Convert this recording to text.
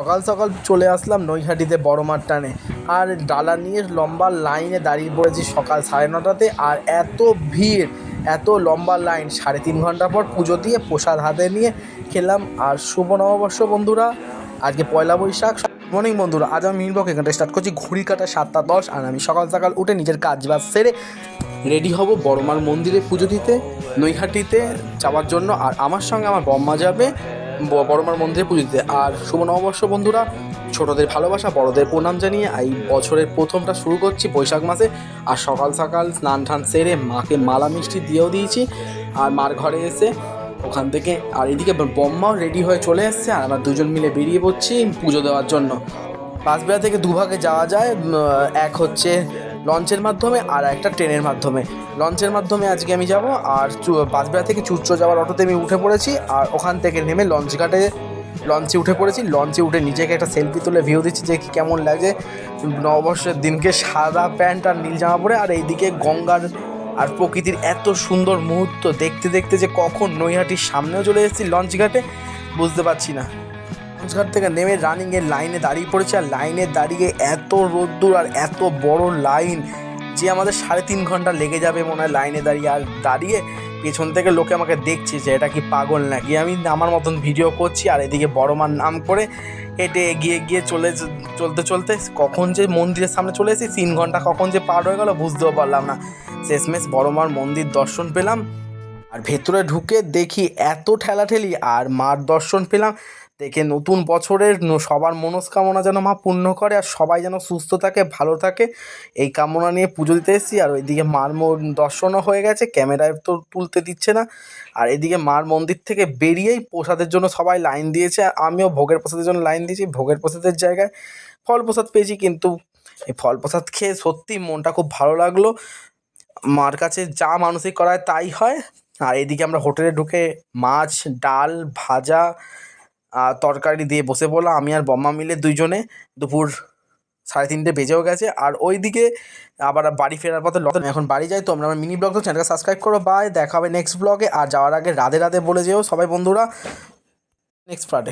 সকাল সকাল চলে আসলাম নৈহাটিতে বড় মাঠ টানে। আর ডালা নিয়ে লম্বা লাইনে দাঁড়িয়ে পড়েছি সকাল সাড়ে নটাতে। আর এত ভিড়, এত লম্বা লাইন, সাড়ে তিন ঘণ্টা পর পুজো দিয়ে প্রসাদ হাতে নিয়ে খেলাম। আর শুভ নববর্ষ বন্ধুরা, আজকে পয়লা বৈশাখ। মর্নিং বন্ধুরা, আজ আমি মিনবক এখানটা স্টার্ট করছি ঘড়ি কাটা সাতটা দশ। আর আমি সকাল সকাল উঠে নিজের কাজ বাজ সেরে রেডি হব বড়মার মন্দিরে পুজো দিতে, নৈহাটিতে যাওয়ার জন্য। আর আমার সঙ্গে আমার বম্মা যাবে বড়মার মন্দিরে পুজো দিতে। আর শুভ নববর্ষ বন্ধুরা, ছোটদের ভালোবাসা, বড়দের প্রণাম জানিয়ে এই বছরের প্রথমটা শুরু করছি বৈশাখ মাসে। আর সকাল সকাল স্নান টান সেরে মাকে মালা মিষ্টি দিয়েও দিয়েছি। আর মার ঘরে এসে ওখান থেকে, আর এদিকে বম্মাও রেডি হয়ে চলে এসছে। আর আমরা দুজন মিলে বেরিয়ে পড়ছি পুজো দেওয়ার জন্য। বাসবেড়া থেকে দুভাগে যাওয়া যায়। এক হচ্ছে লঞ্চের মাধ্যমে আর একটা ট্রেনের মাধ্যমে। লঞ্চের মাধ্যমে আজকে আমি যাব আর বাসবেড়া থেকে চুচড়ো যাওয়ার অটোতে আমি উঠে পড়েছি আর ওখান থেকে নেমে লঞ্চ ঘাটে, লঞ্চে উঠে পড়েছি। লঞ্চে উঠে নিজেকে একটা সেলফি তুলে ভিউ দিচ্ছি যে কি কেমন লাগছে। নববর্ষের দিনকে সাদা প্যান্ট আর নীল জামা পরে আর এইদিকে গঙ্গার আর প্রকৃতির এত সুন্দর মুহূর্ত দেখতে দেখতে যে কখন নৈহাটির সামনেও চলে এসেছি লঞ্চ ঘাটে, বুঝতে পারছি না। লঞ্চঘাট থেকে নেমে রানিংয়ের লাইনে দাঁড়িয়ে পড়েছে, আর লাইনে দাঁড়িয়ে এত রোদ্দুর আর এত বড় লাইন যে আমাদের সাড়ে তিন ঘণ্টা লেগে যাবে মনে হয় লাইনে দাঁড়িয়ে। আর দাঁড়িয়ে পেছন থেকে লোকে আমাকে দেখছে যে এটা কি পাগল নাকি? আমি আমার মতন ভিডিও করছি, আর এদিকে বড় মার নাম করে হেঁটে এগিয়ে গিয়ে চলে চলতে চলতে কখন যে মন্দিরের সামনে চলে এসেছি, তিন ঘণ্টা কখন যে পার হয়ে গেল বুঝতেও পারলাম না। শেষমেশ বড় মার মন্দির দর্শন পেলাম আর ভেতরে ঢুকে দেখি এত ঠেলাঠেলি আর মার দর্শন পেলাম। দেখে নতুন বছরের সবার মনস্কামনা যেন মা পূর্ণ করে আর সবাই যেন সুস্থ থাকে, ভালো থাকে। এই কামনা নিয়ে পুজো দিতে এসেছি আর ওইদিকে মার দর্শনও হয়ে গেছে, ক্যামেরায় তো তুলতে দিচ্ছে না। আর এদিকে মার মন্দির থেকে বেরিয়েই প্রসাদের জন্য সবাই লাইন দিয়েছে আর আমিও ভোগের প্রসাদের জন্য লাইন দিয়েছি, ভোগের প্রসাদের জায়গায় ফল প্রসাদ পেয়েছি কিন্তু এই ফল প্রসাদ খেয়ে সত্যি মনটা খুব ভালো লাগল। মার কাছে যা মানসিক করায় তাই হয়। আর এদিকে আমরা হোটেলে ঢুকে মাছ, ডাল, ভাজা আর তরকারি দিয়ে বসে পড়লাম। আমি আর বম্মা মিলে দুইজনে দুপুর সাড়ে তিনটে বেজেও গেছে। আর ওইদিকে আবার বাড়ি ফেরার পথে লতন এখন বাড়ি যাই তোমরা আমার মিনি ব্লগ তো চ্যানেলটা সাবস্ক্রাইব করো বাই দেখা হবে নেক্সট ব্লগে আর যাওয়ার আগে রাধে রাধে বলে যেও সবাই বন্ধুরা। Next Friday